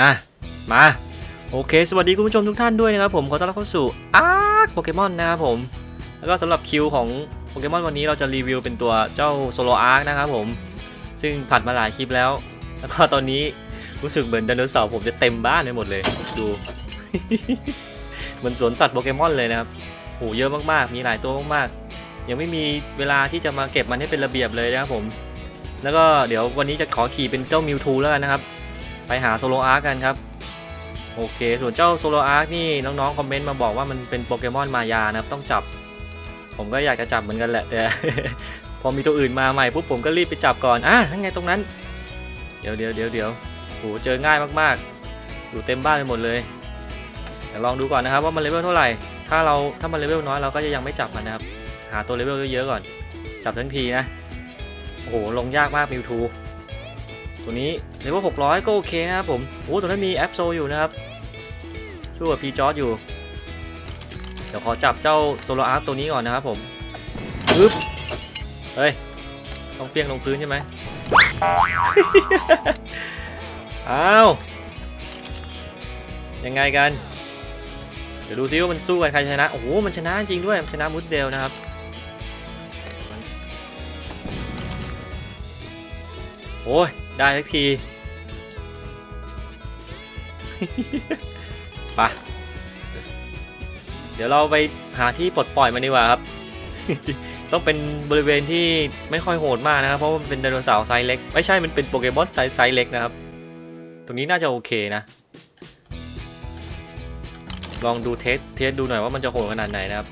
อะมาโอเค สวัสดีคุณผู้ชมทุกท่านด้วยนะครับผมขอต้อนรับเข้าสู่อาร์คโปเกมอนนะครับผมแล้วก็สำหรับคิวของโปเกมอนวันนี้เราจะรีวิวเป็นตัวเจ้าโซโลอาร์คนะครับผมซึ่งผัดมาหลายคลิปแล้ว แล้วก็ตอนนี้รู้สึกเหมือนไดโนเสาร์ผมจะเต็มบ้านไปหมดเลยดู เหมือนสวนสัตว์โปเกมอนเลยนะครับโหเยอะมากๆ มีหลายตัวมากๆ ยังไม่มีเวลาที่จะมาเก็บมันให้เป็นระเบียบเลยนะครับผม แล้วก็เดี๋ยววันนี้จะขอขี่เป็นเจ้ามิวทูแล้วกันนะครับ ไปหาโซโลอาร์กันครับ โอเค ส่วนเจ้าโซโลอาร์นี่น้องๆคอมเมนต์มาบอกว่ามันเป็นโปเกมอนมายานะครับ ต้องจับ ผมก็อยากจะจับเหมือนกันแหละแต่ พอมีตัวอื่นมาใหม่ปุ๊บผมก็รีบไปจับก่อนอะทั้งไงตรงนั้น เดี๋ยวเดี๋ยวเดี๋ยวเดี๋ยวโหเจอง่ายมากๆ อยู่เต็มบ้านไปหมดเลยเดี๋ยวลองดูก่อนนะครับว่ามันเลเวลเท่าไหร่ ถ้าเราถ้ามันเลเวลน้อยเราก็จะยังไม่จับมันนะครับ หาตัวเลเวลเยอะๆก่อน จับทั้งทีนะ โอ้โหลงยากมากมิวทู ตัวนี้เลเวล600 ก็โอเคนะครับผมโอ้ตัวนั้นมีแอปโซอยู่นะครับช่วยกับพีจอร์ดอยู่ เดี๋ยวขอจับเจ้าโซโลอาร์ตัวนี้ก่อนนะครับผมปึ๊บเฮ้ย ต้องเปียงลงพื้นใช่ไหมอ้าว ยังไงกัน เดี๋ยวดูซิว่ามันสู้กันใครชนะ โอ้โห มันชนะจริงด้วย มันชนะมุดเดลนะครับโอ้ย ได้สักทีไปเดี๋ยวเราไปหาที่ปลดปล่อยมันดีกว่าครับ ต้องเป็นบริเวณที่ไม่ค่อยโหดมากนะครับ เพราะว่ามันเป็นไดโนเสาร์ไซส์เล็ก ไม่ใช่ มันเป็นโปเกมอนไซส์ไซส์เล็กนะครับ ตรงนี้น่าจะโอเคนะ ลองดูเทสเทสดูหน่อยว่ามันจะโหดขนาดไหนนะครับ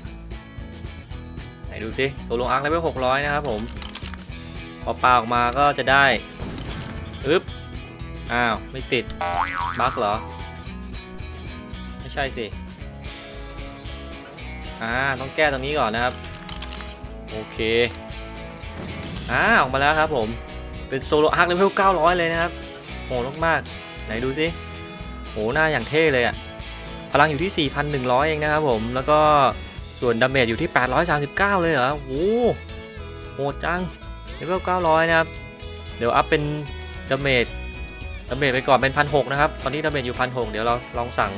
ไหนดูสิโซโลอาร์คเลเวล600 นะครับผมพอปลาออกมาก็จะได้ อึ๊บ อ้าว ไม่ติด บั๊กเหรอ ไม่ใช่สิ อ่า ต้องแก้ตรงนี้ก่อนนะครับ โอเค อ่า ออกมาแล้วครับผม เป็นโซโลอาร์คเลเวล900 เลยนะครับ โหดมากๆ ไหนดูสิโหหน้าอย่างเท่เลยอะพลังอยู่ที่ 4,100 เองนะครับผม แล้วก็ส่วนดาเมจอยู่ที่ 839 เลยเหรอ โอ้โหโหดจังเลเวล900 นะครับ เดี๋ยวอัพเป็น ดาเมจดาเมจไปก่อนเป็นพันหนะครับ ตอนนี้ดาเมจอยู่พันหเดี๋ยวเราลองสั่ง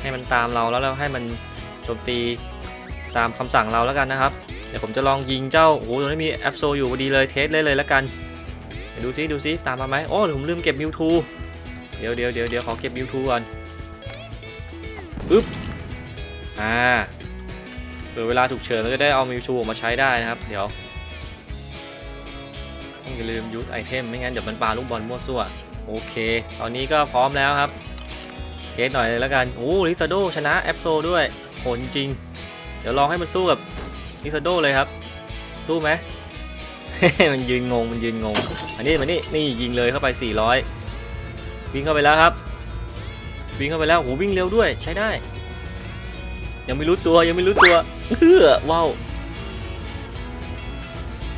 ให้มันตามเราแล้วเราให้มันโจมตีตามคำสั่งเราแล้วกันนะครับ เดี๋ยวผมจะลองยิงเจ้า โอ้โหตรงนี้มีแอปโซอยู่พอดีเลยเทสเลยเลยแล้วกัน ดูซิดูซิตามมาไหมโอ้ผมลืมเก็บมิวทูเดี๋ยวเดี๋ยวเดี๋ยวเดี๋ยวขอเก็บมิวทูก่อนปึ๊บอ่าเผื่อเวลาฉุกเฉินเราจะได้เอามิวทูออกมาใช้ได้นะครับ เดี๋ยว อย่าลืมยูสไอเทมไม่งั้นเดี๋ยวมันปาลูกบอลมั่วซั่ว โอเค ตอนนี้ก็พร้อมแล้วครับเทสหน่อยเลยแล้วกัน โอ้ลิซาโดชนะแอปโซด้วยโหดจริง เดี๋ยวลองให้มันสู้กับลิซาโดเลยครับ สู้ไหม มันยืนงง มันยืนงง อันนี้มันนี่ นี่ยิงเลยเข้าไป 400 วิ่งเข้าไปแล้วครับ วิ่งเข้าไปแล้วโหวิ่งเร็วด้วยใช้ได้ ยังไม่รู้ตัวยังไม่รู้ตัวเฮ้อว้าว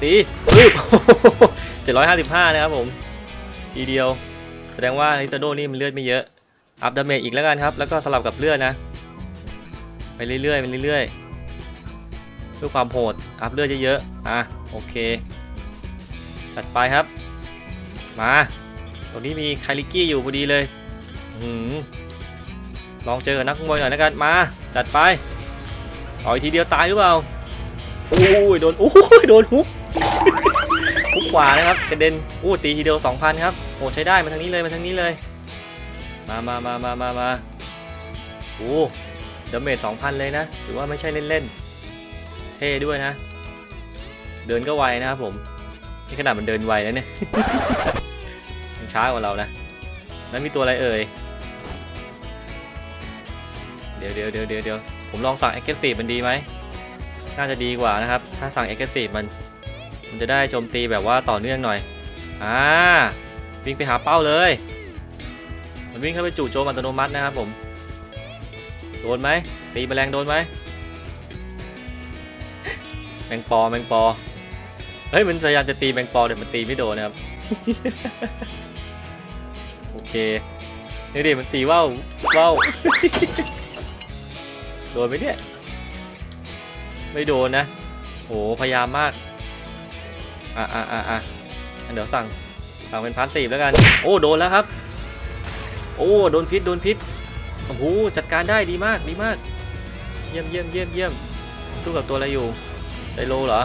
ตีปึ๊บ เจ็ดร้อยห้าสิบห้านะครับผมทีเดียว แสดงว่าลิซาโดนี่มันเลือดไม่เยอะ อัพดาเมจอีกแล้วกันครับ แล้วก็สลับกับเลือดนะ ไปเรื่อยๆไปเรื่อยๆเพื่อความโหด อัพเลือดเยอะๆ อะ โอเค จัดไปครับ มา ตรงนี้มีไคลิกี้อยู่พอดีเลยอืมลองเจอกับนักมวยหน่อยแล้วกันมา จัดไปต่อยทีเดียวตายหรือเปล่าโอ้ยโดนโอ้ยโดนฮุก กขวานะครับกระเด็นโอ้ตีทีเดียว2,000ครับโอ้ใช้ได้มาทางนี้เลยมาทางนี้เลย มามามามามามาโอ้ดาเมจ2,000 เลยนะถือว่าไม่ใช่เล่นๆเท่ด้วยนะ เดินก็ไวนะครับผมนี่ขนาดมันเดินไวแล้วเนี่ยมันช้ากว่าเรานะนั้นมีตัวอะไรเอ่ยเดี๋ยวเดี๋ยวเดี๋ยวเดี๋ยวเดี๋ยวผมลองสั่ง a g g r e s s i v มันดีไหมน่าจะดีกว่านะครับ ถ้าสั่ง a g g r e s s i v มัน มันจะได้โจมตีแบบว่าต่อเนื่องหน่อย อ่า วิ่งไปหาเป้าเลย มันวิ่งเข้าไปจู่โจมอัตโนมัตินะครับผม โดนไหม ตีแมลงโดนไหม แมงปอ แมงปอ เฮ้ย มันพยายามจะตีแมงปอแต่มันตีไม่โดนนะครับ โอเค นี่ดิมันตีว่าวว่าวโดนไหมเนี่ย ไม่โดนนะ โห พยายามมาก อะอะอะอะเดี๋ยวสั่งสั่งเป็นพาสซีฟแล้วกัน โอ้โดนแล้วครับ โอ้โดนพิษโดนพิษโอ้โหจัดการได้ดีมากดีมาก เยี่ยมเยี่ยมเยี่ยมเยี่ยมสู้กับตัวอะไรอยู่ไดโลเหรอ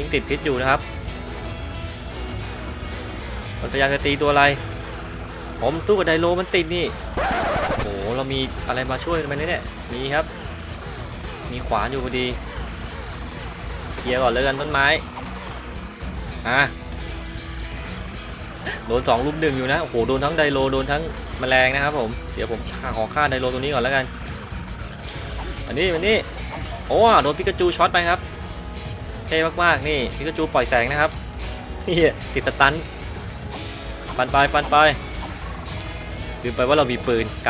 ยังติดพิษอยู่นะครับมันพยายามจะตีตัวอะไร ผมสู้กับไดโลมันติดนี่ โอ้โหเรามีอะไรมาช่วยมันไหมเนี่ย มีครับ มีขวานอยู่พอดี เคลียร์ก่อนเลยกันต้นไม้อะโดนสองลุมหนึ่งอยู่นะโอ้โหโดนทั้งไดโลโดนทั้งแมลงนะครับผมเดี๋ยวผมขอฆ่าไดโลตัวนี้ก่อนแล้วกันอันนี้อันนี้โอ้โดนพิกาจูช็อตไปครับเท่มากๆนี่พิกาจูปล่อยแสงนะครับนี่ติดสตันปันไปปันไปลืมไปว่าเรามีปืนก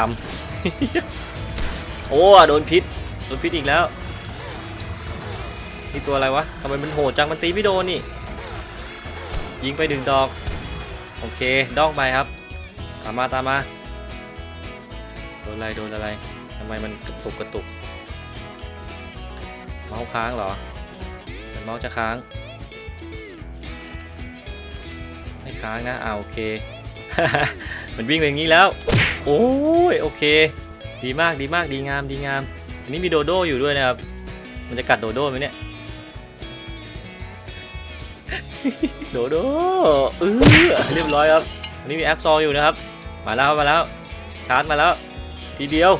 ำโอ้โดนพิษโดนพิษอีกแล้ว นี่ตัวอะไรวะทำไมมันโหดจังมันตีไม่โดนนี่ ยิงไปหนึ่งดอก โอเคดองไปครับ ตามมาตามมา โดนอะไรโดนอะไรทำไมมันกระตุกกระตุก เมาส์ค้างเหรอมือนเมาส์จะค้าง ไม่ค้างนะอ่าโอเค มันวิ่งไปอย่างนี้แล้ว โอ้ยโอเค ดีมากดีมากดีงามดีงาม อันนี้มีโดโดอยู่ด้วยนะครับ มันจะกัดโดโดไหมเนี่ย โดโดเออเรียบร้อยครับอันนี้มีแอปซออยู่นะครับ มาแล้วมาแล้ว ชาร์จมาแล้ว ทีเดียว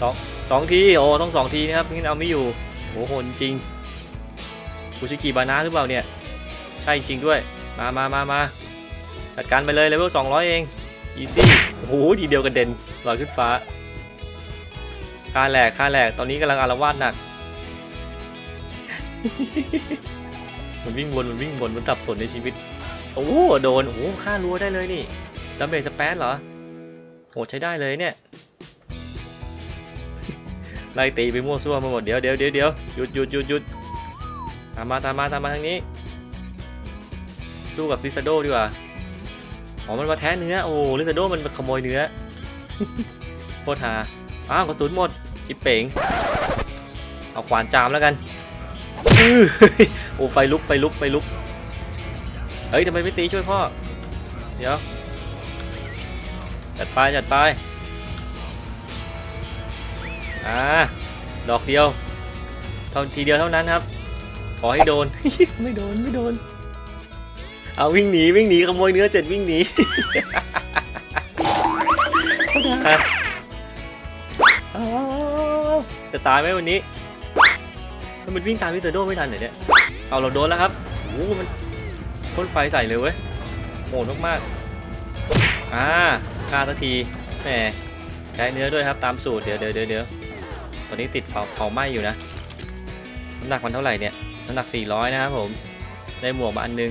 สองสองทีโอ้ต้องสองทีนะครับงั้นเอาไม่อยู่โอ้โหจริงฟูชิกิบานาหรือเปล่าเนี่ย ใช่จริงด้วย มามามามาจัดการไปเลยเลเวล200เองอีซี่โอ้โหทีเดียวกระเด็นลอยขึ้นฟ้าค่าแหลกค่าแหลกตอนนี้กำลังอารวาสหนัก มันวิ่งวนมันวิ่งวนมันสับสนในชีวิต โอ้โดน โอ้ฆ่ารัวได้เลยนี่ดาเมจสเปซเหรอโหใช้ได้เลยเนี่ย ไล่ตีไปมั่วซั่วมาหมด เดี๋ยวเดี๋ยวเดี๋ยวเดี๋ยวหยุดหยุดหยุดหยุดตามมาตามมาตามมาทางนี้ สู้กับลิซาโดดีกว่า อ๋อ มันมาแท้เนื้อ โอ้ลิซาโดมันขโมยเนื้อโคตรหา อ้าวกระสุนหมดชิปเป๋ง เอาขวานจามแล้วกัน อื้อโอ้ไฟลุกไฟลุกไฟลุกเฮ้ยทำไมไม่ตีช่วยพ่อ เดี๋ยว จัดไปจัดไป อ่า ดอกเดียวเท่าทีเดียวเท่านั้นครับ ขอให้โดน ไม่โดนไม่โดน เอาวิ่งหนีวิ่งหนีขโมยเนื้อเจ็ดวิ่งหนีอ้าวจะตายไหมวันนี้ถ้ามันวิ่งตามวิเตอร์โดไม่ทันเหรอเนี่ย เอาเราโดนแล้วครับโอ้โหมันพ่นไฟใส่เลยเว้ยโหดมากๆอ่าฆ่าสักทีแหมใช้เนื้อด้วยครับตามสูตรเดี๋ยวเดี๋ยวเดี๋ยวตอนนี้ติดเผาเผาไหม้อยู่นะน้ำหนักมันเท่าไหร่เนี่ยน้ำหนัก 400 นะครับผมได้หมวกมาอันนึง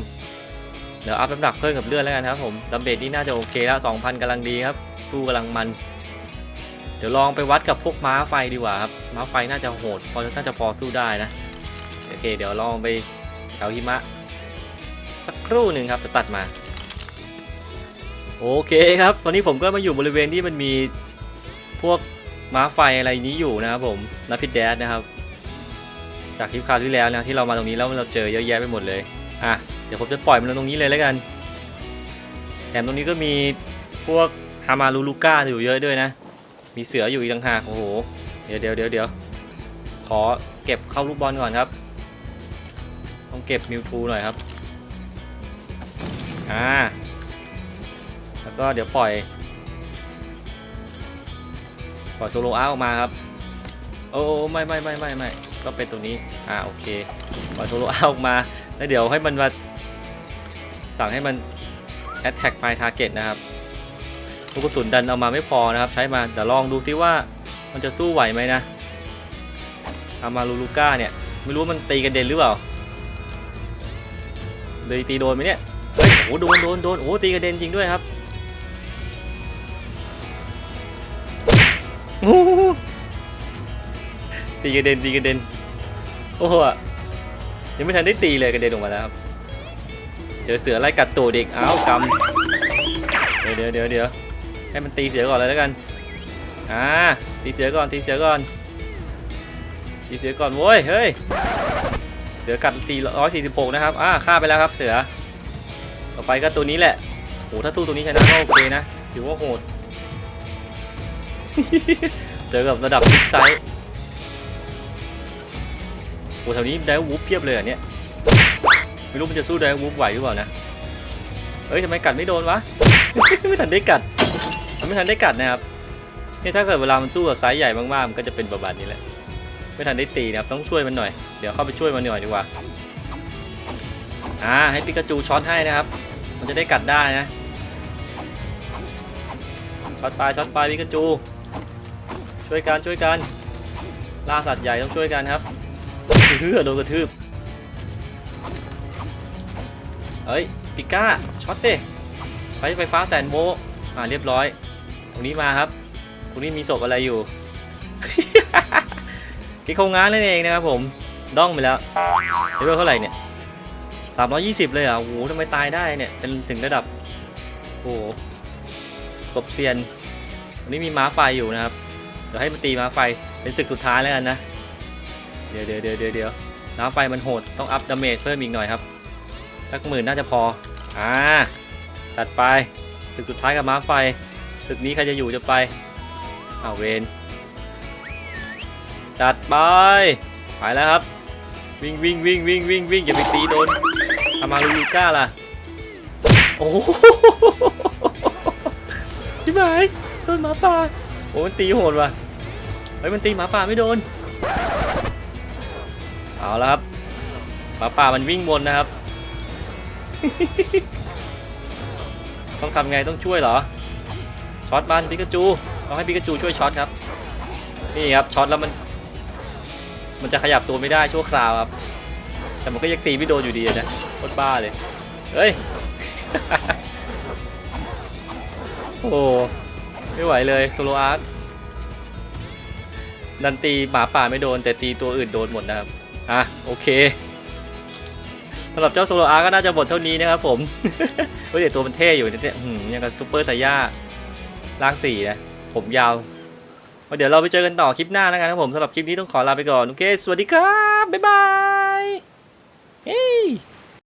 เดี๋ยวอัพน้ำหนักเพิ่มกับเลือดแล้วกันครับผมดัมเบลนี่น่าจะโอเคแล้ว 2,000กำลังดีครับสู้กำลังมัน เดี๋ยวลองไปวัดกับพวกม้าไฟดีกว่าครับม้าไฟน่าจะโหดพอน่าจะพอสู้ได้นะโอเค เดี๋ยวลองไป ถวหิมะ สักครู่หนึ่งครับจะตัดมา โอเคครับ ตอนนี้ผมก็มาอยู่บริเวณที่มันมีพวกม้าไฟอะไรนี้อยู่นะครับผมนับพิดแดดนะครับ จากคลิปคราวที่แล้วนะที่เรามาตรงนี้แล้วเราเจอเยอะแยะไปหมดเลยอะเดี๋ยวผมจะปล่อยมันลงตรงนี้เลยแล้วกันแถมตรงนี้ก็มีพวกฮามารูลูก้าอยู่เยอะด้วยนะ มีเสืออยู่อีกต่างหากโอ้โห เดี๋ยวเดี๋ยวเดี๋ยวเดี๋ยวขอเก็บเข้าลูกบอลก่อนครับ ก็บมิวทูหน่อยครับ อ่า แล้วก็เดี๋ยวปล่อย ปล่อยโซโลอาร์ออกมาครับ โอ้โอไม่ไม่ไม่ไม่ไม่ก็เป็นตัวนี้ อ่าโอเค ปล่อยโซโลอาร์ออกมา แล้วเดี๋ยวให้มันมา สั่งให้มัน attack my target นะครับลูกกระสุนดันเอามาไม่พอนะครับ ใช้มาเดี๋ยวลองดูซิว่ามันจะสู้ไหวไหมนะอามาลูลูก้าเนี่ย ไม่รู้ว่ามันตีกันเด่นหรือเปล่า เลยตีโดนไหมเนี่ยเฮ้ยโอ้โหโดนโดนโดนโอ้โหตีกระเด็นจริงด้วยครับโอ้โหตีกระเด็นตีกระเด็นโอ้โหยังไม่ทันได้ตีเลยกระเด็นออกมาแล้วครับเจอเสือไล่กัดตูดอีกอ้าวกำเดี๋ยวเดี๋ยวเดี๋ยวเดี๋ยวให้มันตีเสือก่อนเลยแล้วกันอ่าตีเสือก่อนตีเสือก่อนตีเสือก่อนโว้ยเฮ้ย เสือกัดตีร้อยสี่สิบหกนะครับอ่าฆ่าไปแล้วครับเสือ ต่อไปก็ตัวนี้แหละโหถ้าสู้ตัวนี้ชนะก็โอเคนะถือว่าโหด เจอกับระดับบิ๊กไซส์โอ้แถวนี้ไดวูฟเพียบเลยอะเนี่ยไม่รู้มันจะสู้ไดวูฟไหวหรือเปล่านะเฮ้ยทำไมกัดไม่โดนวะ ไม่ทันได้กัดมันไม่ทันได้กัดนะครับนี่ถ้าเกิดเวลามันสู้กับไซส์ใหญ่มากๆมันก็จะเป็นประมาณนี้แหละ ไม่ทันได้ตีนะครับต้องช่วยมันหน่อย เดี๋ยวเข้าไปช่วยมันหน่อยดีกว่า อ่า ให้ปิกาจูช็อตให้นะครับ มันจะได้กัดได้นะ ช็อตไปช็อตไปปิกาจู ช่วยกันช่วยกัน ล่าสัตว์ใหญ่ต้องช่วยกันครับเฮือโดนกระทืบ เฮ้ย ปิก้าช็อตเต้ไฟไฟฟ้าแสนโวอ่าเรียบร้อย ตรงนี้มาครับ ตรงนี้มีศพอะไรอยู่ กิโคงงานนั่นเองนะครับผม ด้องไปแล้วเลเวลเท่าไหร่เนี่ย320เลยเหรอะโอ้โหทำไมตายได้เนี่ย เป็นถึงระดับ โอ้โหกบเซียนตรงนี้มีม้าไฟอยู่นะครับ เดี๋ยวให้มันตีม้าไฟ เป็นศึกสุดท้ายแล้วกันนะ เดี๋ยวเดี๋ยวเดี๋ยวเดี๋ยวเดี๋ยวม้าไฟมันโหด ต้องอัพดาเมจเพิ่มอีกหน่อยครับ สักหมื่นน่าจะพอ อ่า จัดไป ศึกสุดท้ายกับม้าไฟ ศึกนี้ใครจะอยู่จะไปอ้าวเวนจัดไป ไปแล้วครับ วิ่งวิ่งวิ่งวิ่งวิ่งวิ่งอย่าไปตีโดนทามารูลูก้าล่ะ โอ้โหพี่หมโดนหมาป่าโอ้มันตีโหดว่ะเฮ้ยมันตีหมาป่าไม่โดน เอาละครับหมาป่ามันวิ่งวนนะครับ ต้องทำไงต้องช่วยเหรอ ช็อตมันปิกาจู ต้องให้ปิกาจูช่วยช็อตครับ นี่ครับช็อตแล้วมัน มันจะขยับตัวไม่ได้ชั่วคราวครับ แต่มันก็ยังตีไม่โดนอยู่ดีนะโคตรบ้าเลย เฮ้ย โอ้โหไม่ไหวเลยโซโลอาร์คดันตีหมาป่าไม่โดน แต่ตีตัวอื่นโดนหมดนะครับ อะโอเคสำหรับเจ้าโซโลอาร์ก็น่าจะหมดเท่านี้นะครับผมเฮ้ยแต่ตัวมันเท่อยู่เนี่ยยังกับซูเปอร์ไซย่าร่างสี่นะ ผมยาว เดี๋ยวเราไปเจอกันต่อคลิปหน้านะครับผมสำหรับคลิปนี้ต้องขอลาไปก่อน โอเค สวัสดีครับ บ๊ายบาย เฮ้ย